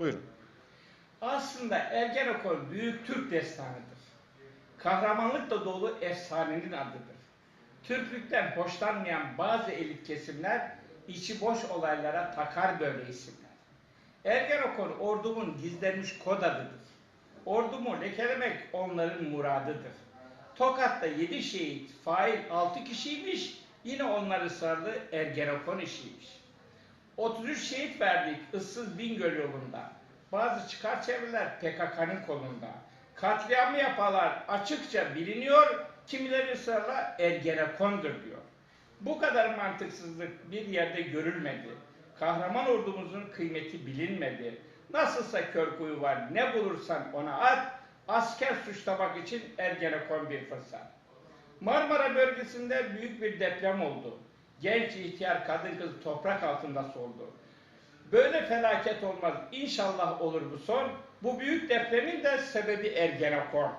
Buyurun. Aslında Ergenekon büyük Türk destanıdır. Kahramanlıkla dolu efsanenin adıdır. Türklükten hoşlanmayan bazı elit kesimler içi boş olaylara takar böyle isimler. Ergenekon ordumun gizlenmiş kod adıdır. Ordumu lekelemek onların muradıdır. Tokat'ta yedi şehit, fail altı kişiymiş, yine onlar ısrarlı Ergenekon işiymiş. 33 şehit verdik ıssız Bingöl yolunda. Bazı çıkar çevreler PKK'nın kolunda. Katliamı yapalar açıkça biliniyor, kimileri ısrarla Ergenekon'dur diyor. Bu kadar mantıksızlık bir yerde görülmedi. Kahraman ordumuzun kıymeti bilinmedi. Nasılsa kör kuyu var, ne bulursan ona at, asker suçlamak için Ergenekon bir fırsat. Marmara bölgesinde büyük bir deprem oldu. Genç ihtiyar kadın kız toprak altında soldu. Böyle felaket olmaz. İnşallah olur bu son. Bu büyük depremin de sebebi Ergenekon.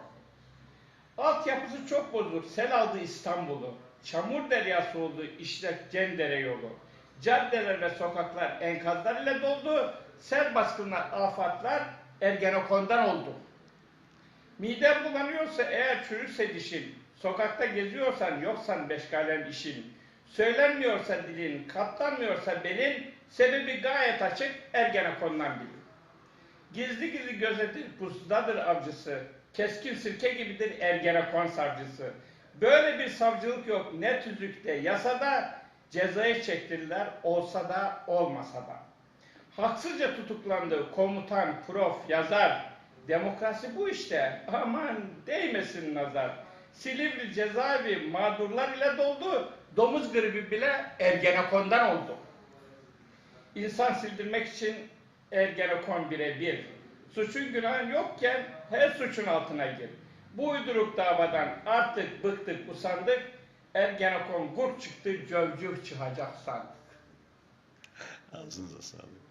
Altyapısı çok bozuk. Sel aldı İstanbul'u. Çamur deryası oldu işlek Cendere yolu. Caddeler ve sokaklar enkazlar ile doldu. Sel baskınlar, afatlar Ergenekon'dan oldu. Miden bulanıyorsa eğer çürürse dişin, sokakta geziyorsan yoksan beşgalen işin, söylenmiyorsa dilin, katlanmıyorsa belin, sebebi gayet açık Ergenekon'dan bilin. Gizli gizli gözetir pusudadır avcısı, keskin sirke gibidir Ergenekon savcısı. Böyle bir savcılık yok ne tüzükte, yasada, cezayı çektirdiler olsa da olmasa da. Haksızca tutuklandı komutan, prof, yazar. Demokrasi bu işte. Aman değmesin nazar. Silivri cezaevi mağdurlar ile doldu. Domuz gribi bile Ergenekon'dan oldu. İnsan sildirmek için Ergenekon birebir. Suçun günahın yokken her suçun altına gir. Bu uyduruk davadan artık bıktık, usandık. Ergenekon kurt çıktı, cövcüv çıkacak sandık. Ağzınıza sağlık.